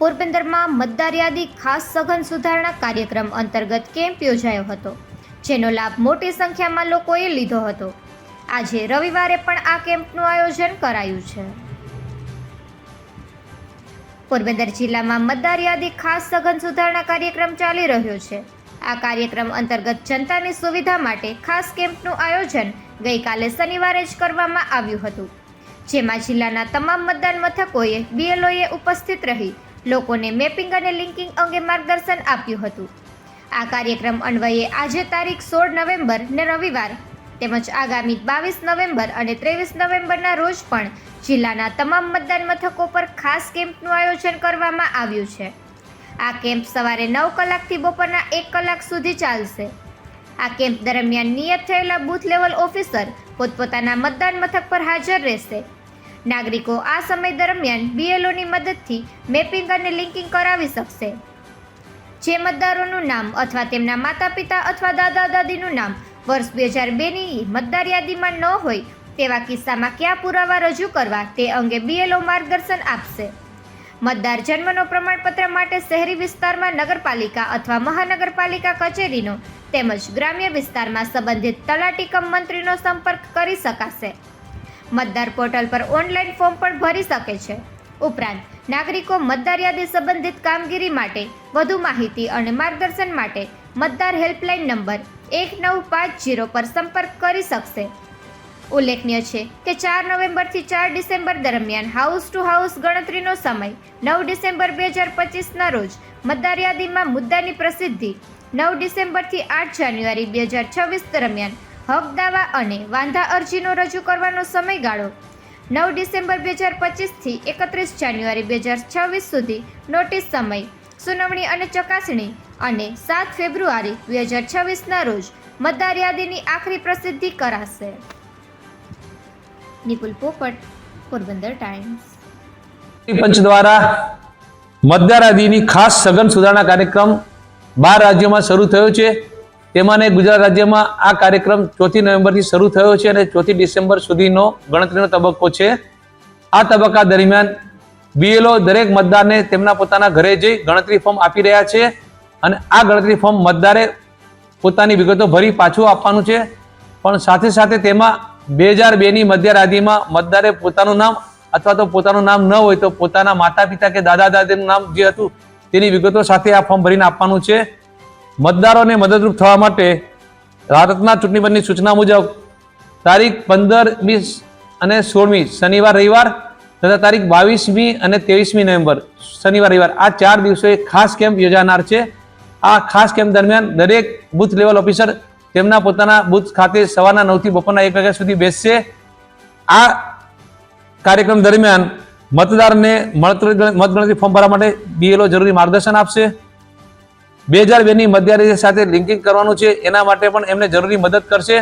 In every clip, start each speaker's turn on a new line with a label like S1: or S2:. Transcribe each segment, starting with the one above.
S1: પોરબંદરમાં મતદાર યાદી ખાસ સઘન સુધારણા કાર્યક્રમ અંતર્ગત કેમ્પ યોજાયો હતો, જેનો લાભ મોટી સંખ્યામાં લોકોએ લીધો હતો. આજે રવિવારે પણ આ કેમ્પનું આયોજન કરાયું છે. પોરબંદર જિલ્લામાં મતદાર યાદી ખાસ સઘન સુધારણા કાર્યક્રમ ચાલી રહ્યો છે. આ કાર્યક્રમ અંતર્ગત જનતાની સુવિધા માટે ખાસ કેમ્પનું આયોજન ગઈકાલે શનિવારે જ કરવામાં આવ્યું હતું, જેમાં જિલ્લાના તમામ મતદાન મથકોએ બીએલઓએ ઉપસ્થિત રહી લોકોને મેપિંગ અને લિંકિંગ અંગે માર્ગદર્શન આપ્યું હતું. આ કાર્યક્રમ અન્વયે આજે તારીખ સોળ નવેમ્બર ને રવિવાર તેમજ આગામી બાવીસ નવેમ્બર અને ત્રેવીસ નવેમ્બરના રોજ પણ જિલ્લાના તમામ મતદાન મથકો પર ખાસ કેમ્પનું આયોજન કરવામાં આવ્યું છે. આ કેમ્પ સવારે નવ કલાકથી બપોરના એક કલાક સુધી ચાલશે. આ કેમ્પ દરમિયાન નિયત થયેલા બૂથ લેવલ ઓફિસર પોતપોતાના મતદાન મથક પર હાજર રહેશે. નાગરિકો આ સમય દરમિયાન બીએલઓની મદદથી મેપિંગ અને લિંકિંગ કરાવી શકશે. જે મતદારોનું નામ અથવા તેમના માતા પિતા અથવા દાદા દાદીનું નામ વર્ષ બે હજાર બેની મતદાર યાદીમાં ન હોય તેવા કિસ્સામાં કયા પુરાવા રજૂ કરવા તે અંગે બીએલઓ માર્ગદર્શન આપશે. મતદાર જન્મનો પ્રમાણપત્ર માટે શહેરી વિસ્તારમાં નગરપાલિકા અથવા મહાનગરપાલિકા કચેરીનો તેમજ ગ્રામ્ય વિસ્તારમાં સંબંધિત તલાટી કમ મંત્રીનો સંપર્ક કરી શકાશે. મતદાર પોર્ટલ પર ઓનલાઈન ફોર્મ પણ ભરી શકે છે. ઉપરાંત, નાગરિકો મતદાર યાદી સંબંધિત કામગીરી માટે વધુ માહિતી અને માર્ગદર્શન માટે મતદાર હેલ્પલાઇન નંબર એક નવ પાંચ જીરો પર સંપર્ક કરી શકશે. ઉલ્લેખનીય છે કે ચાર નવેમ્બરથી ચાર ડિસેમ્બર દરમિયાન હાઉસ ટુ હાઉસ ગણતરીનો સમય નવ ડિસેમ્બર બે હજાર પચીસના રોજ મતદાર યાદીમાં મુદ્દાની પ્રસિદ્ધિ નવ ડિસેમ્બરથી આઠ જાન્યુઆરી બે હજાર છવ્વીસ દરમિયાન હક દાવા અને વાંધા અરજીનો રજૂ કરવાનો સમયગાળો. નવ ડિસેમ્બર બે હજાર પચીસથી એકત્રીસ જાન્યુઆરી બે હજાર છવ્વીસ સુધી નોટિસ સમય, સુનાવણી અને ચકાસણી અને સાત ફેબ્રુઆરી બે હજાર છવ્વીસના રોજ મતદાર યાદીની આખરી પ્રસિદ્ધિ કરાશે. નિપુલ પોપટ, પોરબંદર ટાઈમ્સ.
S2: પંચ દ્વારા મતદાર યાદીની ખાસ સઘન સુધારણા કાર્યક્રમ બાર રાજ્યોમાં શરૂ થયો છે. તેમાંને ગુજરાત રાજ્યમાં આ કાર્યક્રમ ચોથી નવેમ્બરથી શરૂ થયો છે અને ચોથી ડિસેમ્બર સુધીનો ગણતરીનો તબક્કો છે. આ તબક્કા દરમિયાન બીએલઓ દરેક મતદારને તેમના પોતાના ઘરે જઈ ગણતરી ફોર્મ આપી રહ્યા છે અને આ ગણતરી ફોર્મ મતદારે પોતાની વિગતો ભરી પાછું આપવાનું છે. પણ સાથે સાથે તેમાં બે હજાર બેની મધ્ય યાદીમાં મતદારે પોતાનું નામ અથવા તો પોતાનું નામ ન હોય તો પોતાના માતા પિતા કે દાદા દાદીનું નામ જે હતું તેની વિગતો સાથે આ ફોર્મ ભરીને આપવાનું છે. મતદારોને મદદરૂપ થવા માટે ભારતના ચૂંટણી પંચની સૂચના મુજબ તારીખ પંદર વીસ અને સોળમી શનિવાર, રવિવાર તથા તારીખ બાવીસમી અને ત્રેવીસમી નવેમ્બર શનિવાર, રવિવાર આ ચાર દિવસોએ ખાસ કેમ્પ યોજાનાર છે. આ ખાસ કેમ્પ દરમિયાન દરેક બુથ લેવલ ઓફિસર તેમના પોતાના બુથ ખાતે સવારના નવથી બપોરના એક વાગ્યા સુધી બેસશે. આ કાર્યક્રમ દરમિયાન મતદારને મતગણ- મતગણતરી ફોર્મ ભરવા માટે બીએલઓ જરૂરી માર્ગદર્શન આપશે. બે હજાર બેની મતદારી સાથે લિંકિંગ કરવાનું છે. એના માટે પણ એમને જરૂરી મદદ કરશે.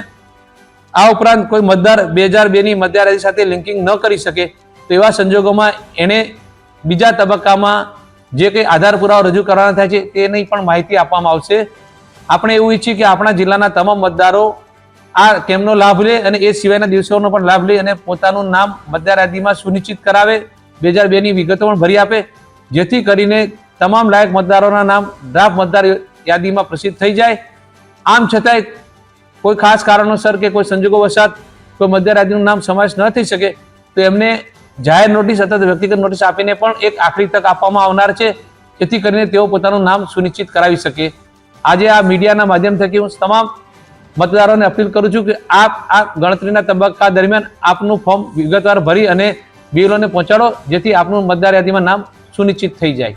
S2: આ ઉપરાંત કોઈ મતદાર બે હજાર બેની મતદારી સાથે લિંકિંગ ન કરી શકે, તો એવા સંજોગોમાં એણે બીજા તબક્કામાં જે કંઈ આધાર પુરાવા રજૂ કરવાના થાય છે, તેની પણ માહિતી આપવામાં આવશે. આપણે એવું ઈચ્છીએ કે આપણા જિલ્લાના તમામ મતદારો આ કેમનો લાભ લે અને એ સિવાયના દિવસોનો પણ લાભ લે અને પોતાનું નામ મતદાર યાદીમાં સુનિશ્ચિત કરાવે. બે હજાર બેની વિગતો પણ ભરી આપે, જેથી કરીને તમામ લાયક મતદારોના નામ ડ્રાફ્ટ મતદાર યાદીમાં પ્રસિદ્ધ થઈ જાય. આમ છતાંય કોઈ ખાસ કારણોસર કે કોઈ સંજોગો વસાત કોઈ મતદાર યાદીનું નામ સમાવેશ ન થઈ શકે, તો એમને જાહેર નોટિસ અથવા વ્યક્તિગત નોટિસ આપીને પણ એક આખરી તક આપવામાં આવનાર છે. જેથી કરીને તેઓ પોતાનું નામ સુનિશ્ચિત કરાવી શકે. આજે આ મીડિયાના માધ્યમ થકી હું તમામ મતદારોને અપીલ કરું છું કે આપ આ ગણતરીના તબક્કા દરમિયાન આપનું ફોર્મ વિગતવાર ભરી અને બીએલઓને પહોંચાડો, જેથી આપનું મતદાર યાદીમાં નામ સુનિશ્ચિત થઈ જાય.